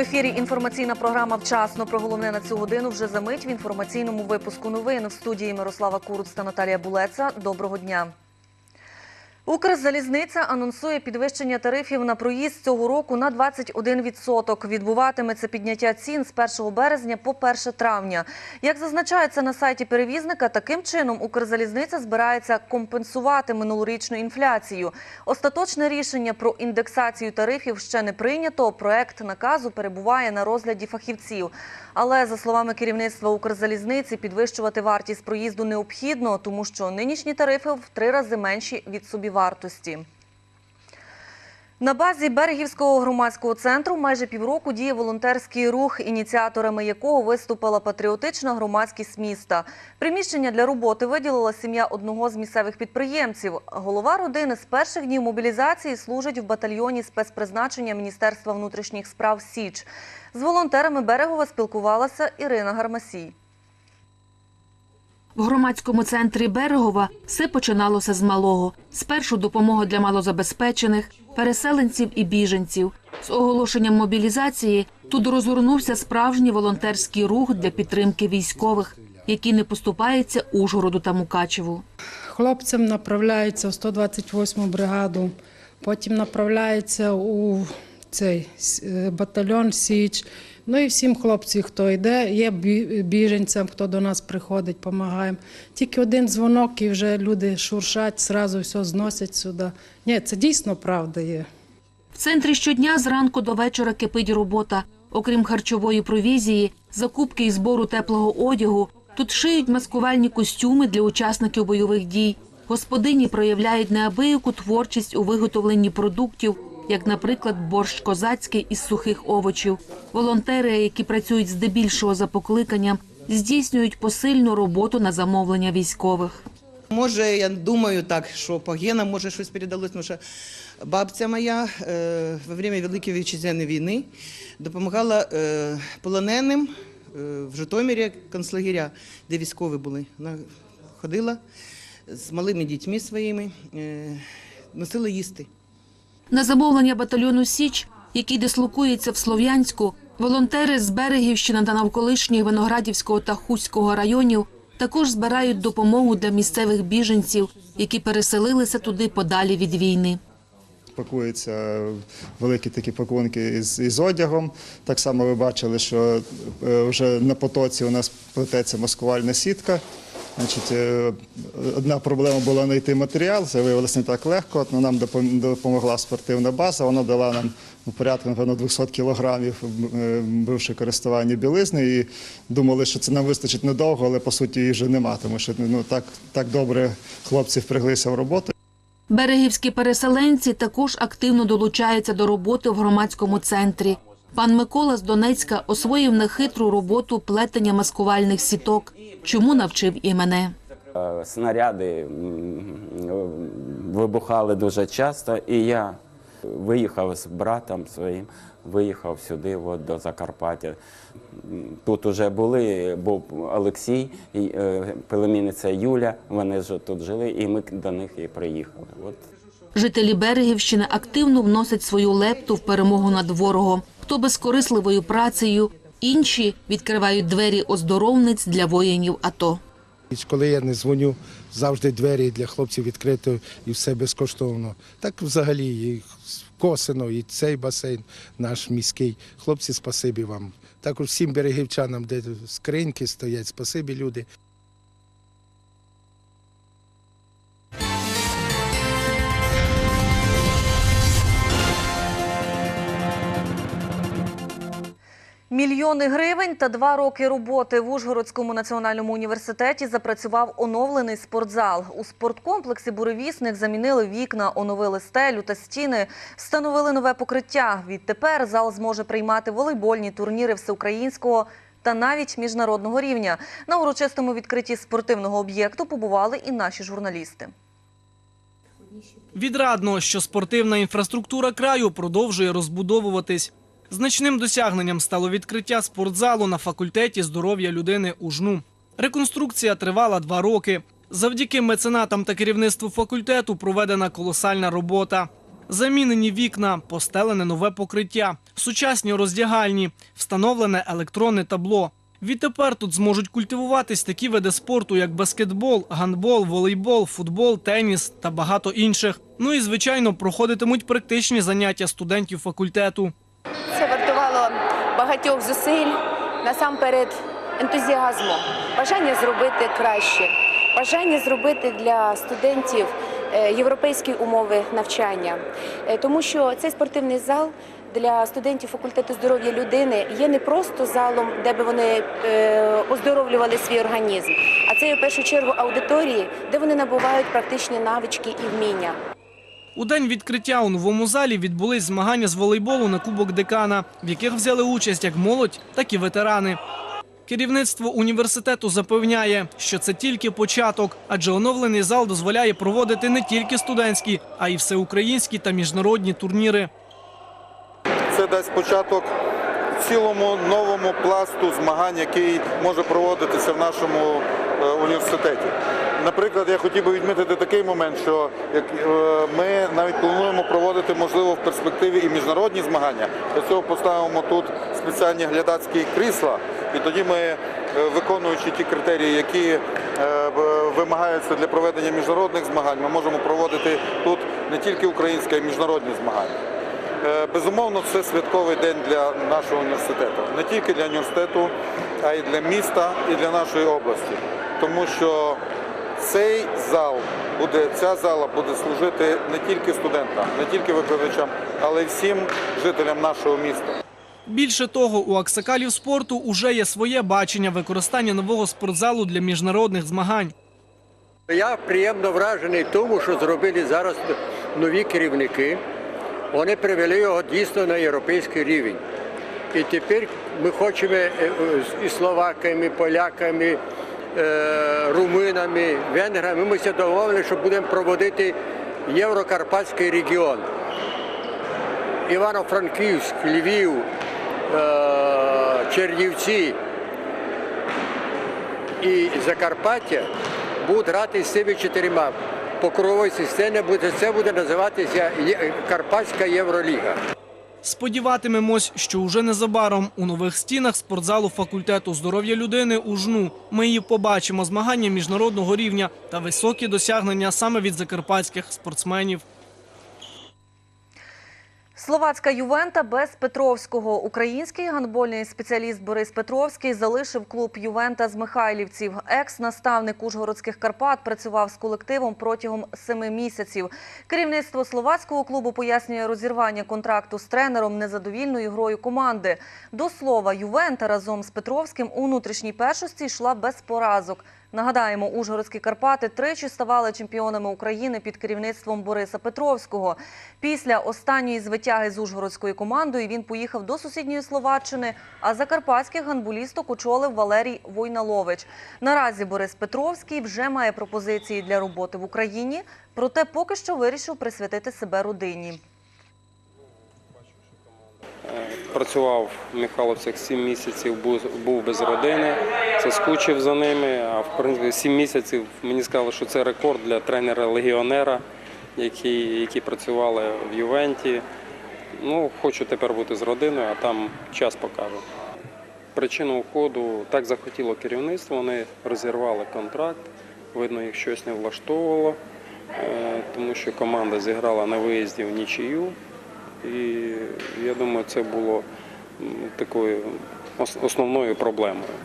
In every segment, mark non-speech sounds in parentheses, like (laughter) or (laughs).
Ефірі інформаційна програма Вчасно про головне на цю годину вже за мить в інформаційному випуску новин в студії Мирослава Куруц та Наталія Булеца. Доброго дня. Укрзалізниця анонсує підвищення тарифів на проїзд цього року на 21%. Відбуватиметься підняття цін з 1 березня по 1 травня. Як зазначається на сайті перевізника, таким чином Укрзалізниця збирається компенсувати минулорічну інфляцію. Остаточне рішення про індексацію тарифів ще не прийнято. Проект наказу перебуває на розгляді фахівців. Але за словами керівництва Укрзалізниці, підвищувати вартість проїзду необхідно, тому що нинішні тарифи в три рази менші від собівартості. На базі Берегівського громадського центру майже півроку діє волонтерський рух, ініціаторами якого виступила патріотична громадськість міста. Приміщення для роботи виділила сім'я одного з місцевих підприємців. Голова родини з перших днів мобілізації служить в батальйоні спецпризначення Міністерства внутрішніх справ Січ. З волонтерами Берегова спілкувалася Ірина Гармасій. В громадському центрі Берегова все починалося з малого. Спершу допомога для малозабезпечених, переселенців і біженців. З оголошенням мобілізації тут розгорнувся справжній волонтерський рух для підтримки військових, які не поступаються Ужгороду та Мукачеву. Хлопцям направляється в 128 бригаду, потім направляється у цей е, батальйон Січ. Ну і всім хлопцям, хто йде, є біженцям, хто до нас приходить, допомагаємо. Тільки один дзвонок, і вже люди шуршать, зразу все зносять сюди. Ні, це дійсно правда є. В центрі щодня зранку до вечора кипить робота. Окрім харчової провізії, закупки і збору теплого одягу, тут шиють маскувальні костюми для учасників бойових дій. Господині проявляють неабияку творчість у виготовленні продуктів, як, наприклад, борщ козацький із сухих овочів. Волонтери, які працюють здебільшого за покликанням, здійснюють посильну роботу на замовлення військових. Може, я думаю так, що по генам може щось передалось, тому що бабця моя е, во время Великої Вітчизняної війни допомагала е, полоненим е, в Житомирі концлагеря, де військові були. Вона ходила з малими дітьми своїми, е, носила їсти. На замовлення батальйону Січ, який дислокується в Слов'янську, волонтери з Берегівщини та навколишніх Виноградівського та Хуського районів також збирають допомогу для місцевих біженців, які переселилися туди подалі від війни. Пакуються великі такі пакунки із, із одягом. Так само ви бачили, що е, вже на потоці у нас плететься маскувальна сітка. Значить, е, одна проблема була знайти матеріал, це виявилося не так легко. От нам допомогла спортивна база. Вона дала нам порядку напевно 200 кілограмів е, бивши користування білизни. І думали, що це нам вистачить недовго, але по суті її вже нема, тому що ну так, так добре хлопці впряглися в роботу. Берегівські переселенці також активно долучаються до роботи в громадському центрі. Пан Микола з Донецька освоїв нехитру роботу плетення маскувальних сіток, чому навчив і мене. Е, Снаряди вибухали дуже часто, і я виїхав з братом своїм, виїхав сюди, от, до Закарпаття. Тут вже були, був Олексій, е, племінниця Юля, вони ж тут жили, і ми до них і приїхали. От. Жителі Берегівщини активно вносять свою лепту в перемогу над ворогом. Хто безкорисливою працею, інші відкривають двері оздоровниць для воїнів АТО. Коли я не дзвоню, завжди двері для хлопців відкрито і все безкоштовно. Так взагалі і Косино, і цей басейн наш міський. Хлопці, спасибі вам. Також всім берегівчанам, де скриньки стоять, спасибі люди. Мільйони гривень та два роки роботи в Ужгородському національному університеті запрацював оновлений спортзал. У спорткомплексі «Буревісник» замінили вікна, оновили стелю та стіни, встановили нове покриття. Відтепер зал зможе приймати волейбольні турніри всеукраїнського та навіть міжнародного рівня. На урочистому відкритті спортивного об'єкту побували і наші журналісти. Відрадно, що спортивна інфраструктура краю продовжує розбудовуватись. Значним досягненням стало відкриття спортзалу на факультеті здоров'я людини у жну. Реконструкція тривала два роки. Завдяки меценатам та керівництву факультету проведена колосальна робота. Замінені вікна, постелене нове покриття, сучасні роздягальні, встановлене електронне табло. Відтепер тут зможуть культивуватись такі види спорту, як баскетбол, гандбол, волейбол, футбол, теніс та багато інших. Ну і звичайно проходитимуть практичні заняття студентів факультету. Це вартувало багатьох зусиль, насамперед ентузіазму, бажання зробити краще, бажання зробити для студентів е, європейські умови навчання. Е, Тому що цей спортивний зал для студентів факультету здоров'я людини є не просто залом, де би вони е, оздоровлювали свій організм, а це в першу чергу аудиторії, де вони набувають практичні навички і вміння. У день відкриття у новому залі відбулись змагання з волейболу на Кубок Декана, в яких взяли участь як молодь, так і ветерани. Керівництво університету запевняє, що це тільки початок, адже оновлений зал дозволяє проводити не тільки студентські, а й всеукраїнські та міжнародні турніри. Це дасть початок цілому новому пласту змагань, який може проводитися в нашому е, університеті. Наприклад, я хотів би відмітити такий момент, що е, ми навіть плануємо проводити, можливо, в перспективі і міжнародні змагання. Для цього поставимо тут спеціальні глядацькі крісла, і тоді ми, е, виконуючи ті критерії, які вимагаються для проведення міжнародних змагань, ми можемо проводити тут не тільки українські, а й міжнародні змагання. Е, Безумовно, це святковий день для нашого університету. Не тільки для університету, а й для міста і для нашої області. Тому що цей зал буде, ця зала буде служити не тільки студентам, не тільки викладачам, але й всім жителям нашого міста. Більше того, у аксакалів спорту уже є своє бачення використання нового спортзалу для міжнародних змагань. Я приємно вражений тому, що зробили зараз нові керівники. Вони привели його дійсно на європейський рівень. І тепер ми хочемо е, е, і словаками, і поляками, е, румунами, венграми. Ми все домовили, що будемо проводити Єврокарпатський регіон. Івано-Франківськ, Львів, Чернівці і Закарпаття будуть грати з цими чотирма. По круговій системі буде це буде називатися Карпатська Євроліга. Сподіватимемось, що уже незабаром у нових стінах спортзалу факультету здоров'я людини у жну ми її побачимо змагання міжнародного рівня та високі досягнення саме від закарпатських спортсменів. Словацька Ювента без Петровського. Український гандбольний спеціаліст Борис Петровський залишив клуб Ювента з Михайлівців. Екс-наставник Ужгородських Карпат працював з колективом протягом семи місяців. Керівництво словацького клубу пояснює розірвання контракту з тренером незадовільною грою команди. До слова, Ювента разом з Петровським у внутрішній першості йшла без поразок. Нагадаємо, Ужгородські Карпати тричі ставали чемпіонами України під керівництвом Бориса Петровського. Після останньої звитяги з Ужгородською командою він поїхав до сусідньої Словаччини, а закарпатських гандболісток очолив Валерій Войналович. Наразі Борис Петровський вже має пропозиції для роботи в Україні, проте поки що вирішив присвятити себе родині. Працював в Михайловцях 7 місяців, був, без родини, це скучив за ними. А в принципі 7 місяців мені сказали, що це рекорд для тренера-легіонера, які, які працювали в Ювенті. Ну, хочу тепер бути з родиною, а там час покаже. Причину уходу так захотіло керівництво, вони розірвали контракт, видно, їх щось не влаштовувало, е, тому що команда зіграла на виїзді в нічию. І я думаю, це було такою основною проблемою.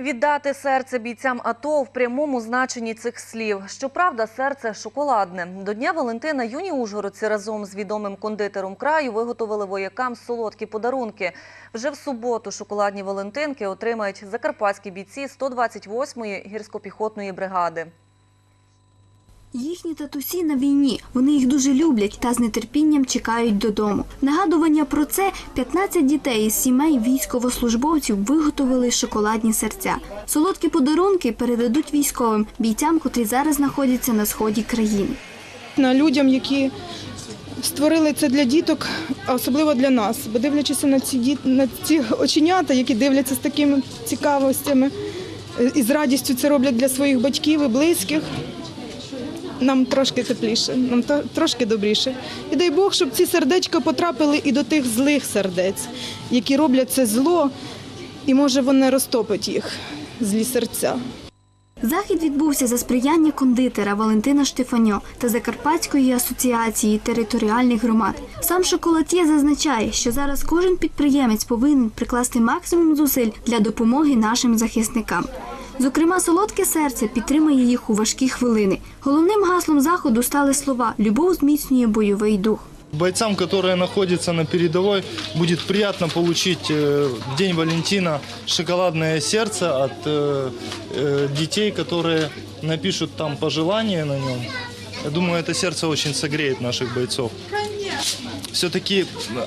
Віддати серце бійцям АТО в прямому значенні цих слів. Щоправда, серце шоколадне. До Дня Валентина юні ужгородці разом з відомим кондитером краю виготовили воякам солодкі подарунки. Вже в суботу шоколадні валентинки отримають закарпатські бійці 128-ї гірсько-піхотної бригади. Їхні татусі на війні. Вони їх дуже люблять та з нетерпінням чекають додому. Нагадування про це 15 дітей із сімей військовослужбовців виготовили шоколадні серця. Солодкі подарунки передадуть військовим бійцям, котрі зараз знаходяться на сході країни. на людям, які створили це для діток, а особливо для нас. Бо дивлячись на ці діт... на ці оченята, які дивляться з такими цікавостями, е, і з радістю це роблять для своїх батьків і близьких, нам трошки тепліше, нам трошки добріше. І дай Бог, щоб ці сердечка потрапили і до тих злих сердець, які роблять це зло, і може воно розтопить їх, злі серця. Захід відбувся за сприяння кондитера Валентина Штефаньо та Закарпатської асоціації територіальних громад. Сам шоколад'є зазначає, що зараз кожен підприємець повинен прикласти максимум зусиль для допомоги нашим захисникам. Зокрема, солодке серце підтримає їх у важкі хвилини. Головним гаслом заходу стали слова Любов зміцнює бойовий дух. Бойцам, которые находятся на передовой, будет приятно получить э, в День Валентина шоколадное сердце от э, э, детей, которые напишут там пожелания на нем. Я думаю, это сердце очень согреет наших бойцов. Все-таки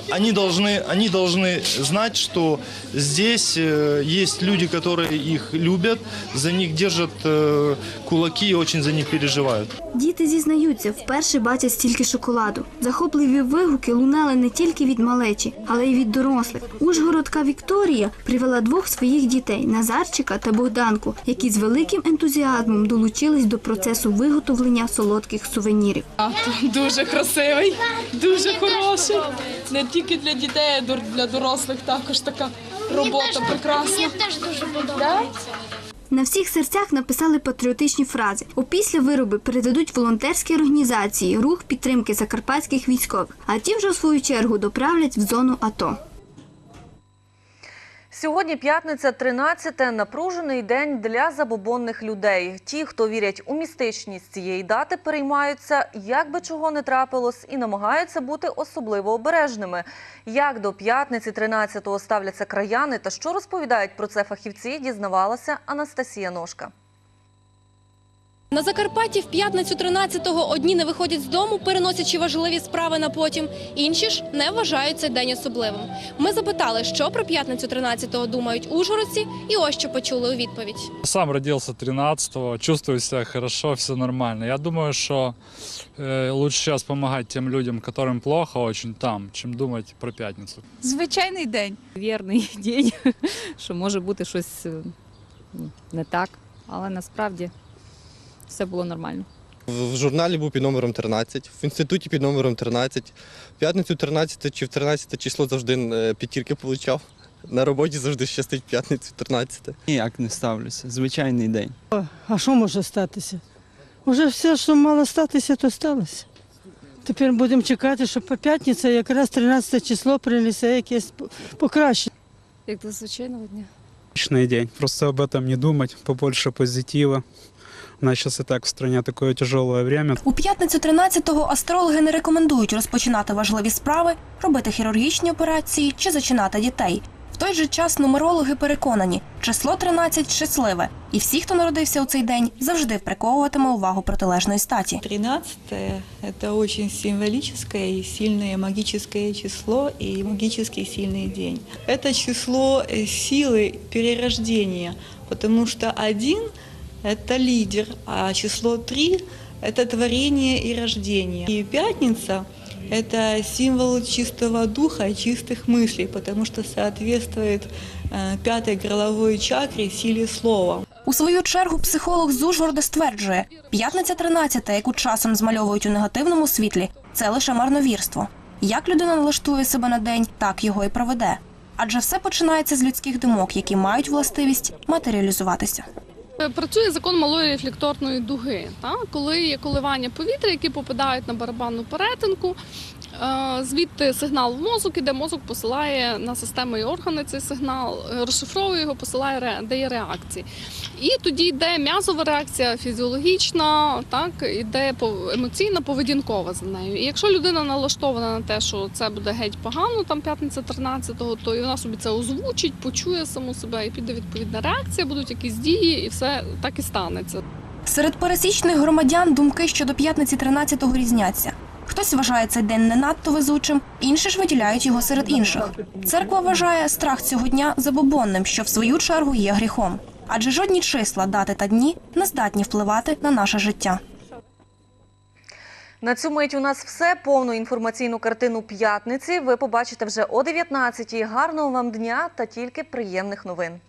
они должны, они должны знать, что здесь э, есть люди, которые их любят, за них держат э, кулаки и очень за них переживают. Діти зізнаються, вперше бачать стільки шоколаду. Захопливі вигуки лунали не тільки від малечі, але й від дорослих. Ужгородка Вікторія привела двох своїх дітей Назарчика та Богданку, які з великим ентузіазмом долучились до процесу виготовлення солодких сувенірів. Дуже красивий, дуже хороший. Не тільки для дітей, а для дорослих також така робота прекрасна. Мені теж дуже подобається. На всіх серцях написали патріотичні фрази. Опісля вироби передадуть волонтерські організації, рух підтримки закарпатських військових, а ті вже в свою чергу доправлять в зону АТО. Сьогодні п'ятниця, 13 напружений день для забобонних людей. Ті, хто вірять у містичність цієї дати, переймаються, як би чого не трапилось, і намагаються бути особливо обережними. Як до п'ятниці 13-го ставляться краяни та що розповідають про це фахівці, дізнавалася Анастасія Ножка. На Закарпатті в п'ятницю 13-го одні не виходять з дому, переносячи важливі справи на потім. Інші ж не вважають цей день особливим. Ми запитали, що про п'ятницю 13-го думають ужгородці, і ось що почули у відповідь. Сам родился 13-го, чувствую себя хорошо, все нормально. Я думаю, что э, лучше сейчас помогать тем людям, которым плохо очень там, чем думать про пятницу. Звичайний день. Вірний (laughs) день, що може бути щось е, не так, але насправді все було нормально. В журналі був під номером 13, в інституті під номером 13. В п'ятницю 13 чи в 13 число завжди е, п'ятірки получав. На роботі завжди щастить п'ятницю 13. Ніяк не ставлюся. Звичайний день. А що може статися? Уже все, що мало статися, то сталося. Тепер будемо чекати, що по п'ятниця якраз 13 число принесе якесь покращення. Як до звичайного дня. Отличный день. Просто об этом не думать, побольше позитива У нас сейчас и так в стране такое тяжелое время. У п'ятницю 13-го астрологи не рекомендують розпочинати важливі справи, робити хірургічні операції чи зачинати дітей. В той же час нумерологи переконані, число 13 щасливе, і всі, хто народився у цей день, завжди приковуватиме увагу протилежної статі. 13 это очень символическое и сильное магическое число и магический сильный день. Это число э, силы перерождения, потому что один – это лидер, а число три – это творение и рождение. И пятница – это символ чистого духа, чистых мыслей, потому что соответствует э, пятой горловой чакре силе слова. У свою чергу психолог з Ужгорода стверджує, п'ятниця 13, яку часом змальовують у негативному світлі, це лише марновірство. Як людина налаштує себе на день, так його і проведе. Адже все починається з людських думок, які мають властивість матеріалізуватися. Е, Працює закон малої рефлекторної дуги, та? коли є коливання повітря, які попадають на барабанну перетинку. Е, Звідти сигнал в мозок іде, мозок посилає на системи і органи цей сигнал, е, розшифровує його, посилає дає реакції. І тоді йде м'язова реакція фізіологічна, так іде емоційна, поведінкова за нею. І якщо людина налаштована на те, що це буде геть погано, там п'ятниця 13-го, то і вона собі це озвучить, почує саму себе і піде відповідна реакція, будуть якісь дії, і все так і станеться. Серед пересічних громадян думки щодо п'ятниці 13-го різняться. Хтось вважає цей день не надто везучим, інші ж виділяють його серед інших. Церква вважає страх цього дня забобонним, що в свою чергу є гріхом. Адже жодні числа, дати та дні не здатні впливати на наше життя. На цю мить у нас все. Повну інформаційну картину п'ятниці ви побачите вже о 19-й. Гарного вам дня та тільки приємних новин.